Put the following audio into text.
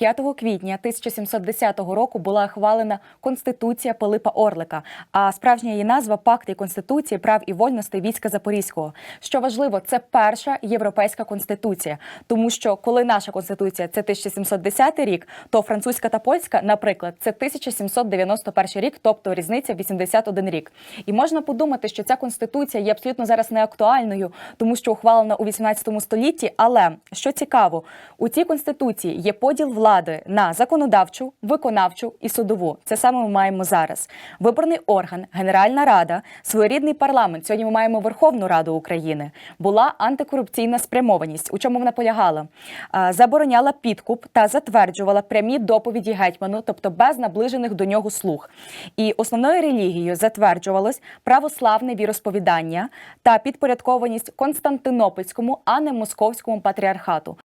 5 квітня 1710 року була ухвалена Конституція Пилипа Орлика, а справжня її назва Пакт і Конституції прав і вольностей війська Запорізького. Що важливо, це перша європейська конституція, тому що коли наша конституція це 1710 рік, то французька та польська, наприклад, це 1791 рік, тобто різниця 81 рік. І можна подумати, що ця конституція є абсолютно зараз не актуальною, тому що ухвалена у 18 столітті. Але що цікаво, у цій конституції є поділ влади на законодавчу, виконавчу і судову. Це саме ми маємо зараз. Виборний орган, Генеральна Рада, своєрідний парламент. Сьогодні ми маємо Верховну Раду України. Була антикорупційна спрямованість. У чому вона полягала? Забороняла підкуп та затверджувала прямі доповіді гетьману, тобто без наближених до нього слуг. І основною релігією затверджувалось православне віросповідання та підпорядкованість Константинопольському, а не московському патріархату.